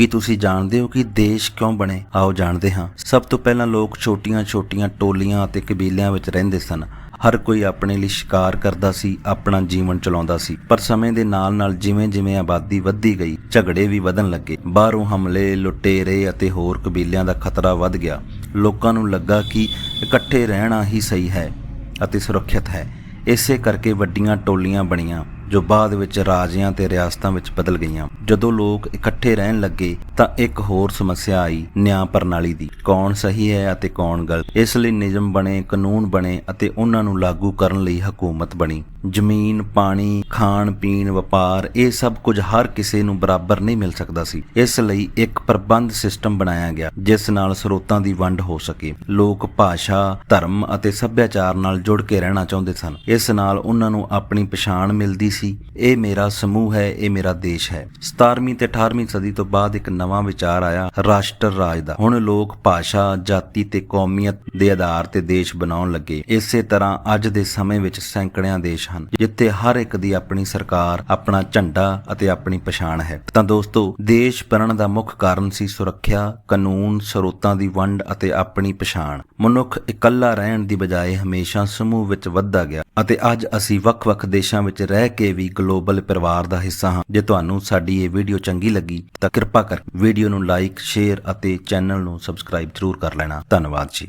ਕੀ ਤੁਸੀਂ ਜਾਣਦੇ ਹੋ ਕਿ ਦੇਸ਼ ਕਿਉਂ ਬਣੇ? ਆਓ ਜਾਣਦੇ ਹਾਂ। ਸਭ ਤੋਂ ਪਹਿਲਾਂ ਲੋਕ ਛੋਟੀਆਂ-ਛੋਟੀਆਂ ਟੋਲੀਆਂ ਅਤੇ ਕਬੀਲਿਆਂ ਵਿੱਚ ਰਹਿੰਦੇ ਸਨ। ਹਰ ਕੋਈ ਆਪਣੇ ਲਈ ਸ਼ਿਕਾਰ ਕਰਦਾ ਸੀ, ਆਪਣਾ ਜੀਵਨ ਚਲਾਉਂਦਾ ਸੀ। ਪਰ ਸਮੇਂ ਦੇ ਨਾਲ-ਨਾਲ ਜਿਵੇਂ-ਜਿਵੇਂ ਆਬਾਦੀ ਵੱਧਦੀ ਗਈ, ਝਗੜੇ ਵੀ ਵਧਣ ਲੱਗੇ। ਬਾਹਰੋਂ ਹਮਲੇ, ਲੁਟੇਰੇ ਅਤੇ ਹੋਰ ਕਬੀਲਿਆਂ ਦਾ ਖਤਰਾ ਵੱਧ ਗਿਆ। ਲੋਕਾਂ ਨੂੰ ਲੱਗਾ ਕਿ ਇਕੱਠੇ ਰਹਿਣਾ ਹੀ ਸਹੀ ਹੈ ਅਤੇ ਸੁਰੱਖਿਅਤ ਹੈ। ਇਸੇ ਕਰਕੇ ਵੱਡੀਆਂ ਟੋਲੀਆਂ ਬਣੀਆਂ। ਜੋ ਬਾਅਦ ਵਿੱਚ ਰਾਜਿਆਂ ਤੇ ਰਿਆਸਤਾਂ ਵਿੱਚ ਬਦਲ ਗਈਆਂ। ਜਦੋਂ ਲੋਕ ਇਕੱਠੇ ਰਹਿਣ ਲੱਗੇ, ਤਾਂ ਇੱਕ ਹੋਰ ਸਮੱਸਿਆ ਆਈ, ਨਿਆਂ ਪ੍ਰਣਾਲੀ ਦੀ। ਕੌਣ ਸਹੀ ਹੈ ਅਤੇ ਕੌਣ ਗਲਤ? ਇਸ ਲਈ ਨਿਯਮ ਬਣੇ, ਕਾਨੂੰਨ ਬਣੇ ਅਤੇ ਉਹਨਾਂ ਨੂੰ ਲਾਗੂ ਕਰਨ ਲਈ ਹਕੂਮਤ ਬਣੀ। ਜ਼ਮੀਨ, ਪਾਣੀ, ਖਾਣ, ਪੀਣ, ਵਪਾਰ, ਇਹ ਸਭ ਕੁਝ ਹਰ ਕਿਸੇ ਨੂੰ ਬਰਾਬਰ ਨਹੀਂ ਮਿਲ ਸਕਦਾ ਸੀ। ਇਸ ਲਈ ਇੱਕ ਪ੍ਰਬੰਧ ਸਿਸਟਮ ਬਣਾਇਆ ਗਿਆ, ਜਿਸ ਨਾਲ ਸਰੋਤਾਂ ਦੀ ਵੰਡ ਹੋ ਸਕੇ। ਲੋਕ ਭਾਸ਼ਾ, ਧਰਮ ਅਤੇ ਸੱਭਿਆਚਾਰ ਨਾਲ ਜੁੜ ਕੇ ਰਹਿਣਾ ਚਾਹੁੰਦੇ ਸਨ। ਇਸ ਨਾਲ ਉਹਨਾਂ ਨੂੰ ਆਪਣੀ ਪਛਾਣ ਮਿਲਦੀ ਸੀ ਇਹ ਮੇਰਾ ਸਮੂਹ ਹੈ, ਇਹ ਮੇਰਾ ਦੇਸ਼ ਹੈ। 17ਵੀਂ ਤੇ 18ਵੀਂ ਸਦੀ ਤੋਂ ਬਾਅਦ ਇੱਕ ਨਵਾਂ ਵਿਚਾਰ ਆਇਆ, ਰਾਸ਼ਟਰ ਰਾਜ ਦਾ। ਹੁਣ ਲੋਕ ਭਾਸ਼ਾ, ਜਾਤੀ ਤੇ ਕੌਮੀਅਤ ਦੇ ਆਧਾਰ ਤੇ ਦੇਸ਼ ਬਣਾਉਣ ਲੱਗੇ। ਇਸੇ ਤਰ੍ਹਾਂ ਅੱਜ ਦੇ ਸਮੇਂ ਵਿੱਚ ਸੈਂਕੜਿਆਂ ਦੇਸ਼ ਹਨ, ਜਿੱਥੇ ਹਰ ਇੱਕ ਦੀ ਆਪਣੀ ਸਰਕਾਰ, ਆਪਣਾ ਝੰਡਾ ਅਤੇ ਆਪਣੀ ਪਛਾਣ ਹੈ। ਤਾਂ ਦੋਸਤੋ, ਦੇਸ਼ ਬਣਨ ਦਾ ਮੁੱਖ ਕਾਰਨ ਸੀ ਸੁਰੱਖਿਆ, ਕਾਨੂੰਨ, ਸਰੋਤਾਂ ਦੀ ਵੰਡ ਅਤੇ ਆਪਣੀ ਪਛਾਣ। ਮਨੁੱਖ ਇਕੱਲਾ ਰਹਿਣ ਦੀ ਬਜਾਏ ਹਮੇਸ਼ਾ ਸਮੂਹ ਵਿੱਚ ਵੱਧਦਾ ਗਿਆ ਅਤੇ ਅੱਜ ਅਸੀਂ ਵੱਖ-ਵੱਖ ਦੇਸ਼ਾਂ ਵਿੱਚ ਰਹਿ ਕੇ ਵੀ ਗਲੋਬਲ ਪਰਿਵਾਰ ਦਾ ਹਿੱਸਾ ਹਾਂ। ਜੇ ਤੁਹਾਨੂੰ ਸਾਡੀ ਇਹ ਵੀਡੀਓ ਚੰਗੀ ਲੱਗੀ, ਤਾਂ ਕਿਰਪਾ ਕਰ ਵੀਡੀਓ ਨੂੰ ਲਾਈਕ ਸ਼ੇਅਰ ਅਤੇ ਚੈਨਲ ਨੂੰ ਸਬਸਕ੍ਰਾਈਬ ਜ਼ਰੂਰ ਕਰ ਲੈਣਾ। ਧੰਨਵਾਦ ਜੀ।